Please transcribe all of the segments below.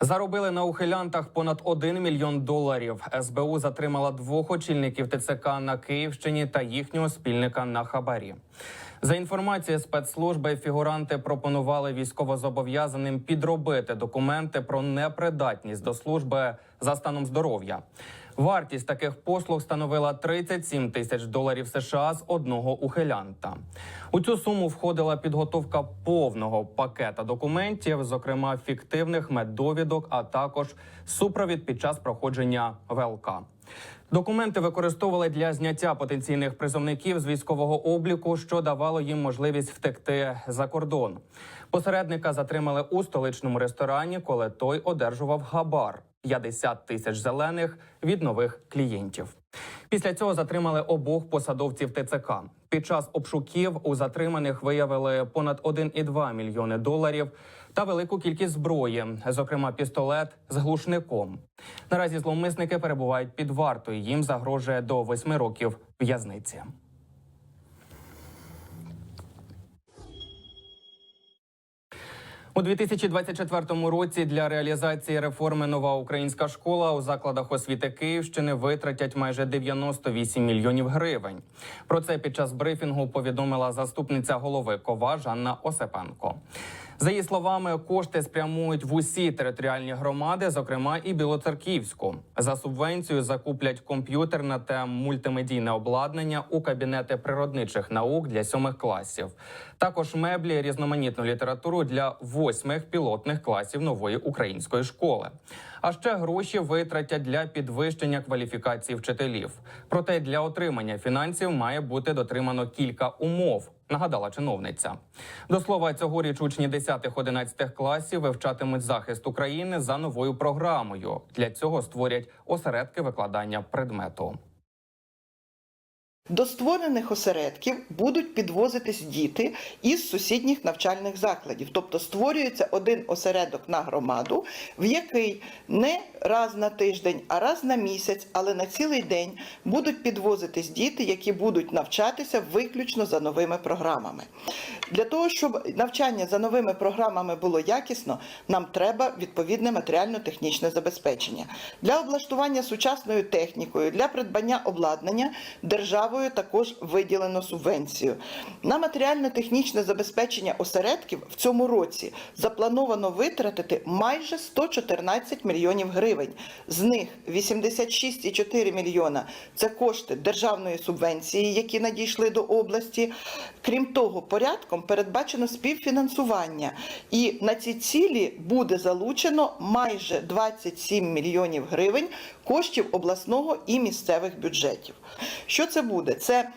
Заробили на ухилянтах понад 1 мільйон доларів. СБУ затримала двох очільників ТЦК на Київщині та їхнього спільника на Хабарі. За інформацією спецслужби, фігуранти пропонували військовозобов'язаним підробити документи про непридатність до служби за станом здоров'я. Вартість таких послуг становила 37 тисяч доларів США з одного ухилянта. У цю суму входила підготовка повного пакета документів, зокрема фіктивних меддовідок, а також супровід під час проходження ВЛК. Документи використовували для зняття потенційних призовників з військового обліку, що давало їм можливість втекти за кордон. Посередника затримали у столичному ресторані, коли той одержував габар 50 тисяч зелених від нових клієнтів. Після цього затримали обох посадовців ТЦК. Під час обшуків у затриманих виявили понад 1,2 мільйони доларів та велику кількість зброї, зокрема пістолет з глушником. Наразі зловмисники перебувають під вартою. Їм загрожує до 8 років в'язниці. У 2024 році для реалізації реформи нова українська школа у закладах освіти Київщини витратять майже 98 мільйонів гривень. Про це під час брифінгу повідомила заступниця голови КОВА Жанна Осипенко. За її словами, кошти спрямують в усі територіальні громади, зокрема і Білоцерківську. За субвенцію закуплять комп'ютерне та мультимедійне обладнання у кабінети природничих наук для сьомих класів. Також меблі, різноманітну літературу для восьмих пілотних класів нової української школи. А ще гроші витратять для підвищення кваліфікації вчителів. Проте для отримання фінансів має бути дотримано кілька умов. Нагадала чиновниця. До слова, цьогоріч учні 10-11 класів вивчатимуть захист України за новою програмою. Для цього створять осередки викладання предмету. До створених осередків будуть підвозитись діти із сусідніх навчальних закладів. Тобто створюється один осередок на громаду, в який не раз на тиждень, а раз на місяць, але на цілий день будуть підвозитись діти, які будуть навчатися виключно за новими програмами. Для того, щоб навчання за новими програмами було якісно, нам треба відповідне матеріально-технічне забезпечення. Для облаштування сучасною технікою, для придбання обладнання державою також виділено субвенцію. На матеріально-технічне забезпечення осередків в цьому році заплановано витратити майже 114 мільйонів гривень. З них 86,4 мільйона це кошти державної субвенції, які надійшли до області. Крім того, порядком передбачено співфінансування, і на ці цілі буде залучено майже 27 мільйонів гривень коштів обласного і місцевих бюджетів. Що це буде? Це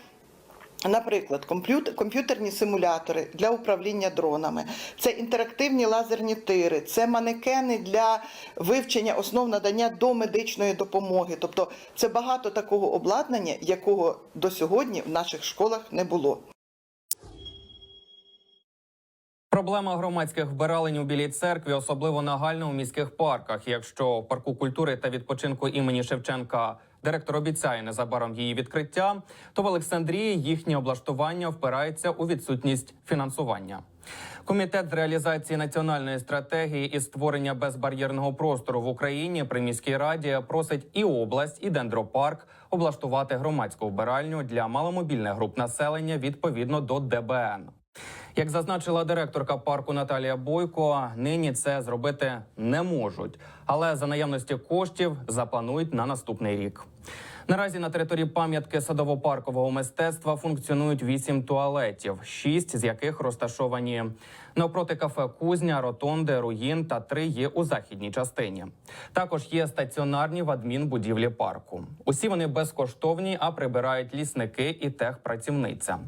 Наприклад, комп'ют- комп'ютерні симулятори для управління дронами, це інтерактивні лазерні тири, це манекени для вивчення основ надання домедичної допомоги. Тобто це багато такого обладнання, якого до сьогодні в наших школах не було. Проблема громадських вбиралень у білій церкві особливо нагальна у міських парках. Якщо парку культури та відпочинку імені Шевченка директор обіцяє незабаром її відкриття, то в Олександрії їхнє облаштування впирається у відсутність фінансування. Комітет з реалізації національної стратегії і створення безбар'єрного простору в Україні при міській раді просить і область, і дендропарк облаштувати громадську вбиральню для маломобільних груп населення відповідно до ДБН. Як зазначила директорка парку Наталія Бойко, нині це зробити не можуть, але за наявності коштів запланують на наступний рік. Наразі на території пам'ятки садово-паркового мистецтва функціонують вісім туалетів, шість з яких розташовані навпроти кафе Кузня, Ротонди, Руїн та три є у західній частині. Також є стаціонарні в адмінбудівлі парку. Усі вони безкоштовні, а прибирають лісники і техпрацівниця.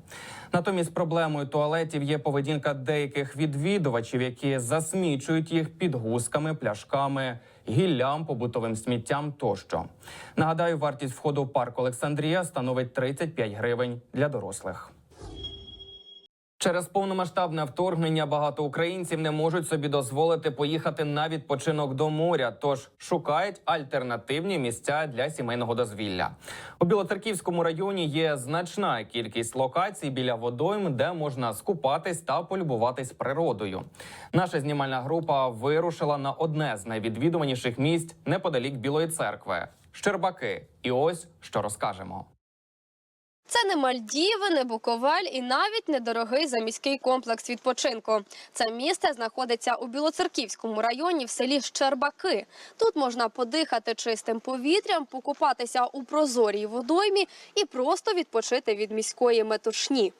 Натомість проблемою туалетів є поведінка деяких відвідувачів, які засмічують їх підгузками, пляшками, гіллям, побутовим сміттям тощо. Нагадаю, вартість входу в парк Олександрія становить 35 гривень для дорослих. Через повномасштабне вторгнення багато українців не можуть собі дозволити поїхати на відпочинок до моря, тож шукають альтернативні місця для сімейного дозвілля. У Білоцерківському районі є значна кількість локацій біля водойм, де можна скупатись та полюбуватись природою. Наша знімальна група вирушила на одне з найвідвідуваніших місць неподалік Білої церкви Щербаки. І ось що розкажемо. Це не Мальдіви, не Буковель і навіть недорогий заміський комплекс відпочинку. Це місце знаходиться у Білоцерківському районі в селі Щербаки. Тут можна подихати чистим повітрям, покупатися у прозорій водоймі і просто відпочити від міської метушні.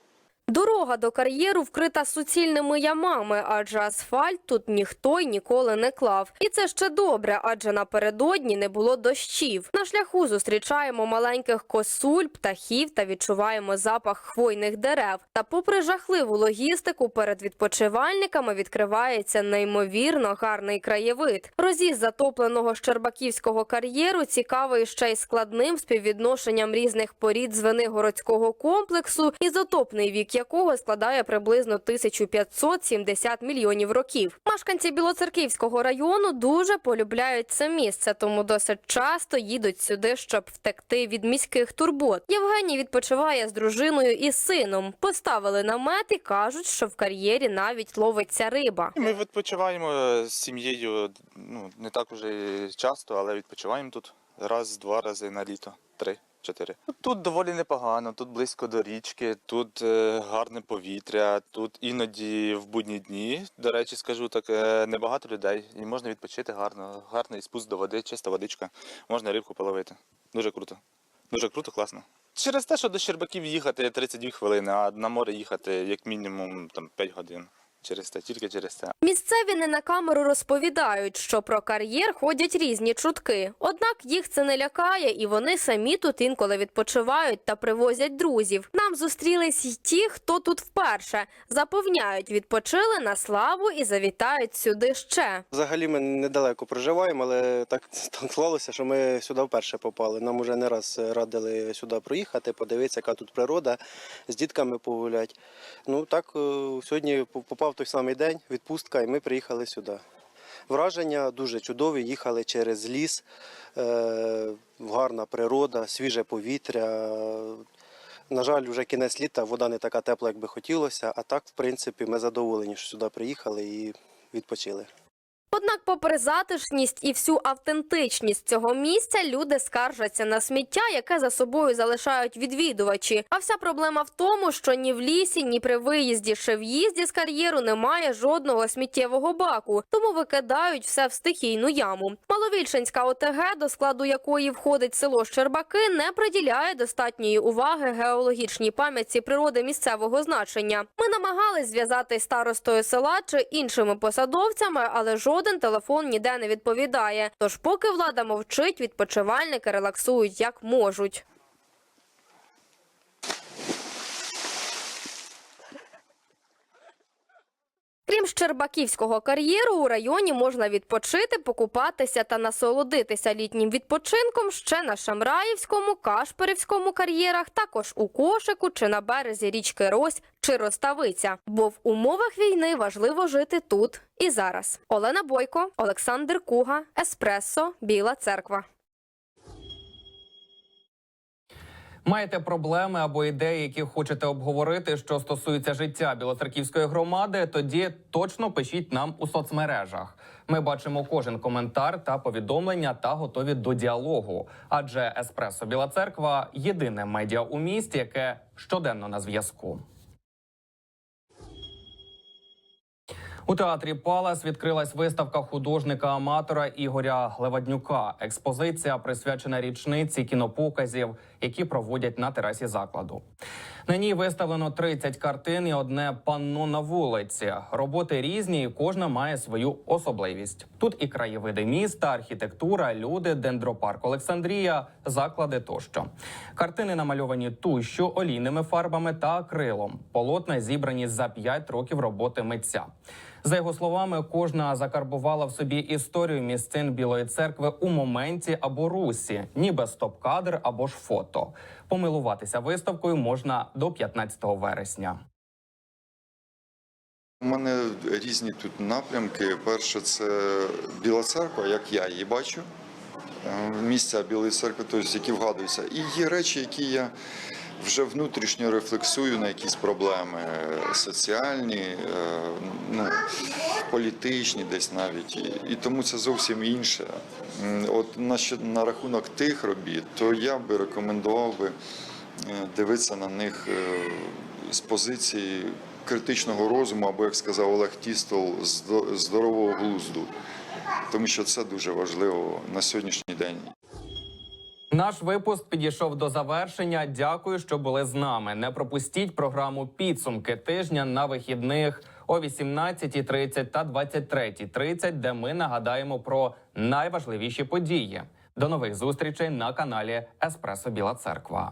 Дорога до кар'єру вкрита суцільними ямами, адже асфальт тут ніхто й ніколи не клав. І це ще добре, адже напередодні не було дощів. На шляху зустрічаємо маленьких косуль, птахів та відчуваємо запах хвойних дерев. Та, попри жахливу логістику, перед відпочивальниками відкривається неймовірно гарний краєвид. Роз'їзд затопленого Щербаківського кар'єру цікавий ще й складним співвідношенням різних порід Звенигородського комплексу, ізотопний вік якого складає приблизно 1570 мільйонів років. Мешканці Білоцерківського району дуже полюбляють це місце, тому досить часто їдуть сюди, щоб втекти від міських турбот. Євгеній відпочиває з дружиною і сином. Поставили намет і кажуть, що в кар'єрі навіть ловиться риба. Ми відпочиваємо з сім'єю ну, не так уже часто, але відпочиваємо тут раз-два рази на літо. Три, чотири. Тут доволі непогано, тут близько до річки, тут е, гарне повітря, тут іноді в будні дні, до речі, скажу так, е, небагато людей. І можна відпочити гарно. Гарний спуск до води, чиста водичка, можна рибку половити. Дуже круто. Дуже круто, класно. Через те, що до Щербаків їхати 32 хвилини, а на море їхати як мінімум там, 5 годин. Через те, тільки через це. Місцеві не на камеру розповідають, що про кар'єр ходять різні чутки. Однак їх це не лякає, і вони самі тут інколи відпочивають та привозять друзів. Нам зустрілись й ті, хто тут вперше. Запевняють, відпочили на славу і завітають сюди ще. Взагалі ми недалеко проживаємо, але так, так склалося, що ми сюди вперше попали. Нам уже не раз радили сюди проїхати, подивитися, яка тут природа, з дітками погуляти. Ну так, е, сьогодні попав той самий день, відпустка, і ми приїхали сюди. Враження дуже чудові, їхали через ліс, е, гарна природа, свіже повітря. На жаль, вже кінець літа, вода не така тепла, як би хотілося, а так, в принципі, ми задоволені, що сюди приїхали і відпочили. Однак, попри затишність і всю автентичність цього місця, люди скаржаться на сміття, яке за собою залишають відвідувачі. А вся проблема в тому, що ні в лісі, ні при виїзді, ще в'їзді з кар'єру немає жодного сміттєвого баку, тому викидають все в стихійну яму. Маловільшинська ОТГ, до складу якої входить село Щербаки, не приділяє достатньої уваги геологічній пам'ятці природи місцевого значення. Ми намагались зв'язати старостою села чи іншими посадовцями, але жоден телефон ніде не відповідає. Тож, поки влада мовчить, відпочивальники релаксують як можуть. Крім Щербаківського кар'єру, у районі можна відпочити, покупатися та насолодитися літнім відпочинком ще на Шамраївському, Кашперівському кар'єрах, також у кошику чи на березі річки Рось чи Роставиця. Бо в умовах війни важливо жити тут і зараз. Олена Бойко, Олександр Куга, Еспресо, Біла Церква. Маєте проблеми або ідеї, які хочете обговорити, що стосується життя білоцерківської громади? Тоді точно пишіть нам у соцмережах. Ми бачимо кожен коментар та повідомлення та готові до діалогу. Адже Еспресо Біла Церква єдине медіа у місті, яке щоденно на зв'язку. У театрі Палас відкрилась виставка художника-аматора Ігоря Леваднюка. Експозиція присвячена річниці кінопоказів, які проводять на терасі закладу. На ній виставлено 30 картин і одне панно на вулиці. Роботи різні, і кожна має свою особливість. Тут і краєвиди міста, архітектура, люди, дендропарк Олександрія, заклади тощо. Картини намальовані тущу, олійними фарбами та акрилом. Полотна зібрані за 5 років роботи митця. За його словами, кожна закарбувала в собі історію місцин Білої церкви у моменті або русі, ніби стоп-кадр або ж фото. Помилуватися виставкою можна до 15 вересня. У мене різні тут напрямки. Перше, це Біла церква, як я її бачу. Е, Місця Білої церкви, тобто, які вгадуються. І є речі, які я вже внутрішньо рефлексую на якісь проблеми е, соціальні, е, ну, політичні десь навіть. І, тому це зовсім інше. От на, на рахунок тих робіт, то я би рекомендував би е, дивитися на них з позиції критичного розуму, або, як сказав Олег Тістол, здорового глузду. Тому що це дуже важливо на сьогоднішній день. Наш випуск підійшов до завершення. Дякую, що були з нами. Не пропустіть програму підсумки тижня на вихідних о 18.30 та 23.30, де ми нагадаємо про найважливіші події. До нових зустрічей на каналі Еспресо Біла Церква.